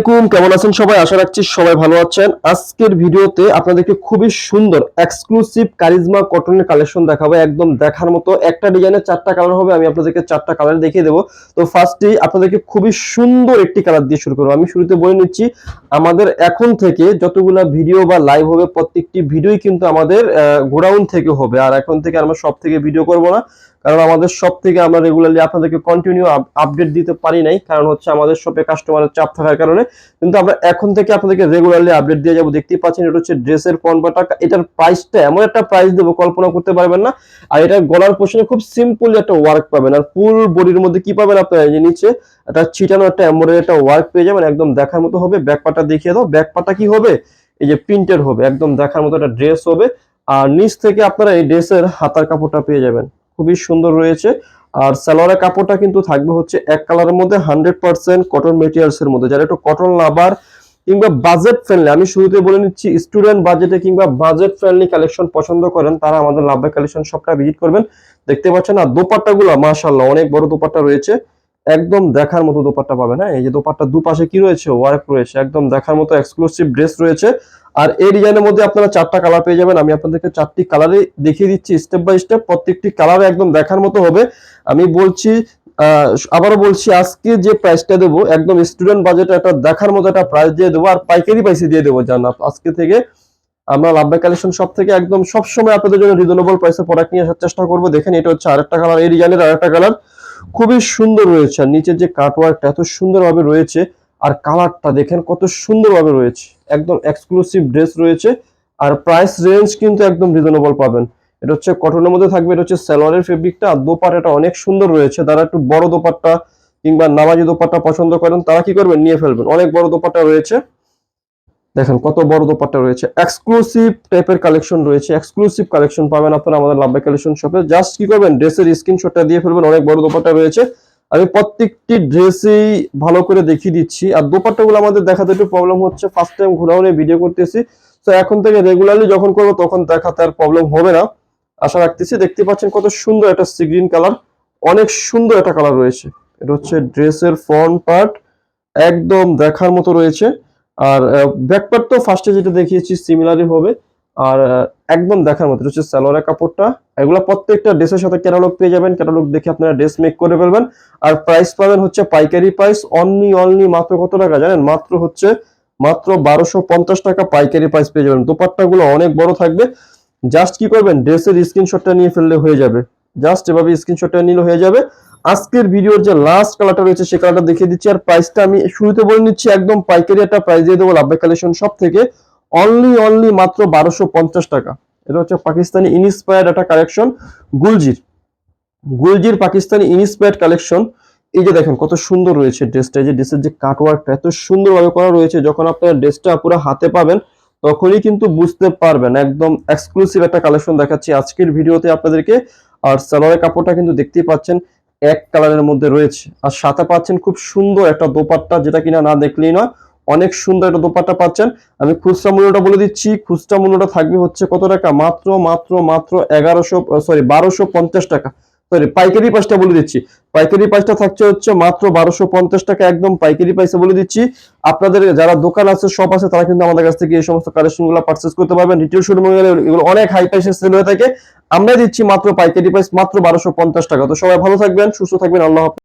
আলাইকুম, কেমন আছেন সবাই? আশা রাখছি সবাই ভালো আছেন। আজকের ভিডিওতে আপনাদেরকে খুবই সুন্দর এক্সক্লুসিভ কারিজমা কটনের কালেকশন দেখাবো, একদম দেখার মতো। একটা ডিজাইনের চারটা কালার হবে, আমি আপনাদেরকে চারটা কালার দেখিয়ে দেবো। তো ফার্স্টেই আপনাদেরকে খুবই সুন্দর একটি কালার দিয়ে শুরু করব। আমি শুরুতে বলে নিচ্ছি, আমাদের এখন থেকে যতগুলা ভিডিও বা লাইভ হবে, প্রত্যেকটি ভিডিওই কিন্তু আমাদের গোডাউন থেকে হবে। আর এখন থেকে আমরা সব থেকে ভিডিও করব না। কারণ আমাদের সব থেকে আমরা রেগুলারলি আপনাদেরকে কন্টিনিউ আপডেট দিতে পারি নাই, কারণ হচ্ছে আমাদের শপে কাস্টমারের চাপ থাকার কারণে। কিন্তু আমরা এখন থেকে আপনাদেরকে রেগুলারলি আপডেট দিয়ে যাব, দেখতেই পাচ্ছেন এটা হচ্ছে ড্রেসের পনেরো টাকা এটার প্রাইসটা এমন একটা প্রাইস দেবো, কল্পনা করতে পারবেন না। আর এটা গলার পোষণে খুব সিম্পল একটা ওয়ার্ক পাবেন। আর ফুল বডির মধ্যে কি পাবেন আপনারা যে নিচে একটা ছিটানো একটা এমব্রয়ডারি একটা ওয়ার্ক পেয়ে যাবেন, একদম দেখার মতো হবে। ব্যাক পাটা দেখিয়ে দাও। ব্যাক পাটা কি হবে? এই যে প্রিন্টের হবে, একদম দেখার মতো একটা ড্রেস হবে। আর নিচ থেকে আপনারা এই ড্রেসের হাতার কাপড়টা পেয়ে যাবেন। খুবই সুন্দর রয়েছে। আর সালোয়ারের কাপড়টা কিন্তু থাকবে হচ্ছে এক কালারের মধ্যে হান্ড্রেড পার্সেন্ট কটন মেটেরিয়ালস এর মধ্যে। যারা একটু কটন লাভার কিংবা বাজেট ফ্রেন্ডলি আমি শুরুতে বলে নিচ্ছি স্টুডেন্ট বাজেটে কিংবা বাজেট ফ্রেন্ডলি কালেকশন পছন্দ করেন, তারা আমাদের লাভবাই কালেকশন সবটা ভিজিট করবেন। দেখতে পাচ্ছেন আর দোপাট্টা গুলো মাশাল্লাহ অনেক বড় দোপাট্টা রয়েছে। একদম দেখার মতো দোপাট্টা পাবেন হ্যাঁ এই যে দোপাট্টা দুপাশে কি রয়েছে? ওয়ার্ক রয়েছে। একদম দেখার মতো এক্সক্লুসিভ ড্রেস রয়েছে। আর এই ডিজাইনের মধ্যে আপনারা চারটা কালার পেয়ে যাবেন। আমি আপনাদেরকে চারটি কালারে দেখিয়ে দিচ্ছি স্টেপ বাই স্টেপ প্রত্যেকটি কালার একদম দেখার মতো হবে। আমি বলছি আবারও বলছি, আজকে যে প্রাইসটা দেবো, একদম স্টুডেন্ট বাজেটে একটা দেখার মতো একটা প্রাইস দিয়ে দেবো। আর পাইকারি প্রাইসে দিয়ে দেবো, জান আজকে থেকে আমরা লাভবাই কালেকশন সব থেকে একদম সব সময় আপনাদের জন্য রিজনেবল প্রাইসে প্রোডাক্ট নিয়ে আসার চেষ্টা করব। দেখেন, এটা হচ্ছে আরেকটা কালার এই ডিজাইনের আরেকটা কালার খুবই সুন্দর রয়েছে। আর নিচের যে কাটওয়ার্কটা এত সুন্দরভাবে রয়েছে, আর কালারটা দেখেন কত সুন্দরভাবে রয়েছে। একদম এক্সক্লুসিভ ড্রেস রয়েছে, আর প্রাইস রেঞ্জ কিন্তু একদম রিজনেবল পাবেন। এটা হচ্ছে কটনের মধ্যে থাকবে, এটা হচ্ছে সালোয়ারের ফেব্রিকটা আর দোপাট্টাটা অনেক সুন্দর রয়েছে। তারা একটু বড় দোপাট্টা কিংবা নামাজি দোপাট্টা পছন্দ করেন, তারা কি করবেন? নিয়ে ফেলবেন। অনেক বড় দোপাট্টা রয়েছে। দেখেন কত বড় দোপাট্টা রয়েছে। এক্সক্লুসিভ টাইপের কালেকশন রয়েছে। এক্সক্লুসিভ কালেকশন পাবেন আপনারা আমাদের লাভবাই কালেকশন শপে জাস্ট কি করবেন? ড্রেসের স্ক্রিনশটটা দিয়ে ফেলবেন। অনেক বড় দোপাট্টা রয়েছে। আমি প্রত্যেকটি ড্রেসেই ভালো করে দেখিয়ে দিচ্ছি। আর দোপাট্টাগুলো আমাদের দেখাতে একটু প্রবলেম হচ্ছে। ফার্স্ট টাইম ঘোরাউনে ভিডিও করতেছি। তো এখন থেকে রেগুলারলি যখন করব, তখন দেখাতে আর প্রবলেম হবে না। আশা রাখতেছি দেখতে পাচ্ছেন কত সুন্দর একটা সি গ্রিন কালার অনেক সুন্দর একটা কালার রয়েছে। এটা হচ্ছে ড্রেসের ফ্রন্ট পার্ট একদম দেখার মতো রয়েছে। আর ব্যাক পার্ট তো ফার্স্টে যেটা দেখিয়েছি সিমিলারই হবে। আর একদম দেখার মতো হচ্ছে সালোয়ারের কাপড়টা। এগুলো প্রত্যেকটা ড্রেসের সাথে ক্যাটালগ পেয়ে যাবেন। ক্যাটালগ দেখে আপনারা ড্রেস মেক করে ফেলবেন। আর প্রাইস পাবেন হচ্ছে পাইকারি প্রাইস অনলি অনলি মাত্র কত টাকা জানেন? মাত্র হচ্ছে, মাত্র বারোশো পঞ্চাশ টাকা পাইকারি প্রাইস পেয়ে যাবেন। দোপাট্টা গুলো অনেক বড় থাকবে। জাস্ট কি করবেন? ড্রেসের স্ক্রিনশটটা নিয়ে ফেললে হয়ে যাবে। জাস্ট এভাবে স্ক্রিনশটটা নিলে হয়ে যাবে। আজকের ভিডিওর যে লাস্ট কালারটা রয়েছে, সে কালারটা দেখিয়ে দিচ্ছি। আর প্রাইসটা আমি শুরুতে বলে নিচ্ছি, একদম পাইকারি একটা প্রাইস দিয়ে দেবো লাভবাই কালেকশন সব থেকে। অনলি অনলি মাত্র বারোশো পঞ্চাশ টাকা। এটা হচ্ছে পাকিস্তানি ইনস্পায়ার্ড একটা কালেকশন গুলজির। গুলজির পাকিস্তানি ইনস্পায়ার্ড কালেকশন এই যে দেখেন, কত সুন্দর রয়েছে ড্রেসটা যে ড্রেসের যে কাটওয়ার্কটা এত সুন্দরভাবে করা রয়েছে। যখন আপনারা ড্রেসটা পুরো হাতে পাবেন, তখনই কিন্তু বুঝতে পারবেন। একদম এক্সক্লুসিভ একটা কালেকশন দেখাচ্ছি আজকের ভিডিওতে আপনাদেরকে। আর সালোয়ারের কাপড়টা কিন্তু দেখতেই পাচ্ছেন। এক কালারের মধ্যে রয়েছে। আর সাথে পাচ্ছেন খুব সুন্দর একটা দোপাট্টা, যেটা কিনা না দেখলেই নয়, অনেক সুন্দর একটা দোপাট্টা পাচ্ছেন। আমি খুচরা মূল্যটা বলে দিচ্ছি। খুচরা মূল্যটা থাকবে হচ্ছে কত টাকা? মাত্র মাত্র মাত্র এগারোশো সরি বারোশো পঞ্চাশ টাকা। সরি পাইকারি প্রাইসটা বলে দিচ্ছি। পাইকারি প্রাইসটা থাকছে হচ্ছে মাত্র বারোশো পঞ্চাশ টাকা, একদম পাইকারি প্রাইসে বলে দিচ্ছি। আপনাদের যারা দোকান আছে সব আছে, তারা কিন্তু আমাদের কাছ থেকে এই সমস্ত কালেকশনগুলো পার্চেস করতে পারবেন। রিটেল শোরুমে গেলে এগুলো অনেক হাই প্রাইসে সেল হয়ে থাকে। আমরা দিচ্ছি মাত্র পাইকারি প্রাইস মাত্র বারোশো পঞ্চাশ টাকা। তো সবাই ভালো থাকবেন, সুস্থ থাকবেন, আল্লাহ।